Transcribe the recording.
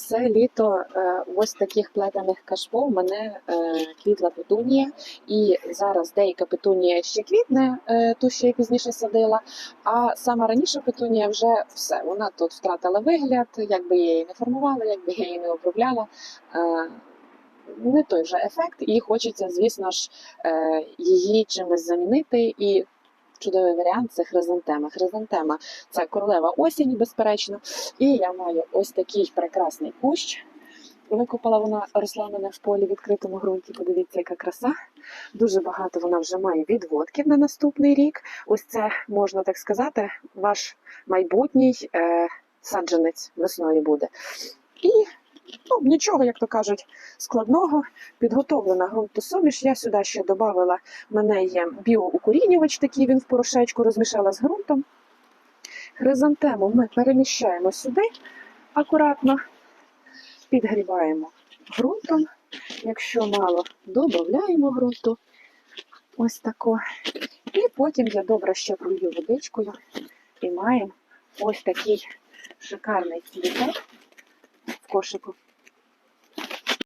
Все літо е, ось таких плетених кашпо в мене е, квітла петунія, і зараз деяка петунія ще квітне, е, ту, що я пізніше садила. А сама раніше петунія вже все. Вона тут втратила вигляд, якби я її не формувала, якби я її не обробляла. Не той вже ефект, і хочеться, звісно ж, її чимось замінити. І чудовий варіант це хризантема. Хризантема це королева осінь, безперечно. І я маю ось такий прекрасний кущ. Викопала вона росла мене в полі відкритому ґрунті. Подивіться, яка краса. Дуже багато вона вже має відводків на наступний рік. Ось це можна так сказати, ваш майбутній е, саджанець весною буде. І ну, нічого, як то кажуть, складного. Підготовлена ґрунтосуміш. Я сюди ще додавала, в мене є біоукорінювач, такий він в порошечку розмішала з ґрунтом. Хризантему ми переміщаємо сюди акуратно, підгріваємо ґрунтом. Якщо мало, додаємо ґрунту. Ось тако. І потім я добре ще пролью водичкою і маємо ось такий шикарний цвіток в кошику.